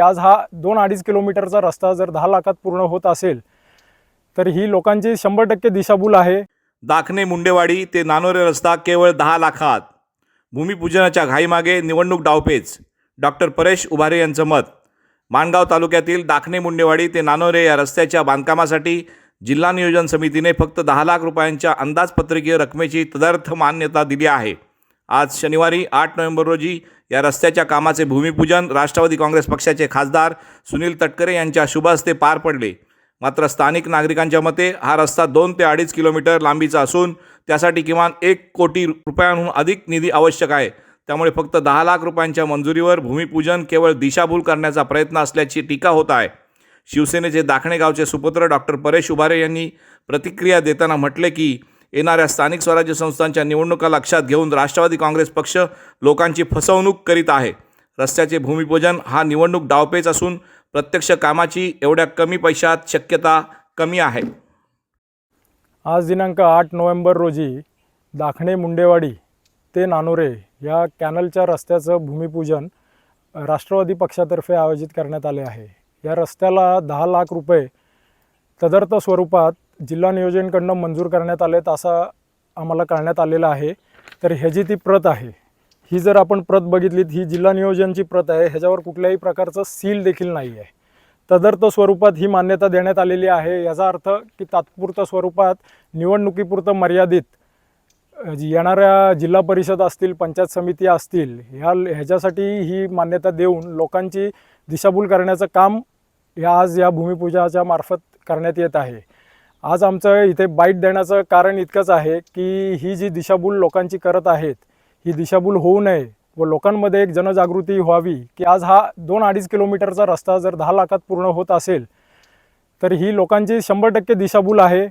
आज हा दोन अडीच किलोमीटरचा रस्ता जर दहा लाखात पूर्ण होत असेल तर ही लोकांची शंभर टक्के दिशाभूल आहे. दाखणे मुंडेवाडी ते नानोरे रस्ता केवळ दहा लाखात. भूमिपूजनाच्या घाईमागे निवडणूक डावपेच. डॉक्टर परेश उभारे यांचं मत माणगाव तालुक्यातील दाखणे मुंडेवाडी ते नानोरे या रस्त्याच्या बांधकामासाठी जिल्हा नियोजन समितीने फक्त दहा लाख रुपयांच्या अंदाजपत्रकीय रकमेची तदर्थ मान्यता दिली आहे. आज शनिवारी आठ नोव्हेंबर रोजी या रस्त्याच्या कामाचे भूमिपूजन राष्ट्रवादी काँग्रेस पक्षाचे खासदार सुनील तटकरे यांच्या शुभ हस्ते पार पडले. मात्र स्थानिक नागरिकांच्या मते हा रस्ता दोन ते अडीच किलोमीटर लांबीचा असून त्यासाठी किमान एक कोटी रुपयांहून अधिक निधी आवश्यक आहे. त्यामुळे फक्त दहा लाख रुपयांच्या मंजुरीवर भूमिपूजन केवळ दिशाभूल करण्याचा प्रयत्न असल्याची टीका होत आहे. शिवसेनेचे दाखणे गावचे सुपुत्र डॉक्टर परेश उभारे यांनी प्रतिक्रिया देताना म्हटले की येणाऱ्या स्थानिक स्वराज्य संस्थांच्या निवडणुका लक्षात घेऊन राष्ट्रवादी काँग्रेस पक्ष लोकांची फसवणूक करीत आहे. रस्त्याचे भूमिपूजन हा निवडणूक डावपेच असून प्रत्यक्ष कामाची एवढ्या कमी पैशात शक्यता कमी आहे. आज दिनांक आठ नोव्हेंबर रोजी दाखणे मुंडेवाडी ते नानोरे या कॅनलच्या रस्त्याचं भूमिपूजन राष्ट्रवादी पक्षातर्फे आयोजित करण्यात आले आहे. या रस्त्याला दहा लाख रुपये तदर्थ स्वरूपात जिल्हा नियोजनकडनं मंजूर करण्यात आलेत असं आम्हाला कळण्यात आलेलं आहे. तर ह्याची ती प्रत आहे ही जर आपण प्रत बघितलीत ही जिल्हा नियोजनची प्रत आहे ह्याच्यावर कुठल्याही प्रकारचं सील देखील नाही आहे. तदर्थ स्वरूपात ही मान्यता देण्यात आलेली आहे. याचा अर्थ की तात्पुरत्या स्वरूपात निवडणुकीपुरतं मर्यादित येणाऱ्या जिल्हा परिषद असतील पंचायत समिती असतील ह्या ह्याच्यासाठी ही मान्यता देऊन लोकांची दिशाभूल करण्याचं काम या आज या भूमिपूजनाच्या मार्फत करण्यात येत आहे. आज आमचं इथे बाईट देण्याचं कारण इतकंच आहे की ही जी दिशाभूल लोकांची करत आहेत ही दिशाभूल होऊ नये व लोकांमध्ये एक जनजागृती व्हावी की आज हा दोन अडीच किलोमीटरचा रस्ता जर दहा लाखात पूर्ण होत असेल तर ही लोकांची शंभर टक्के दिशाभूल आहे.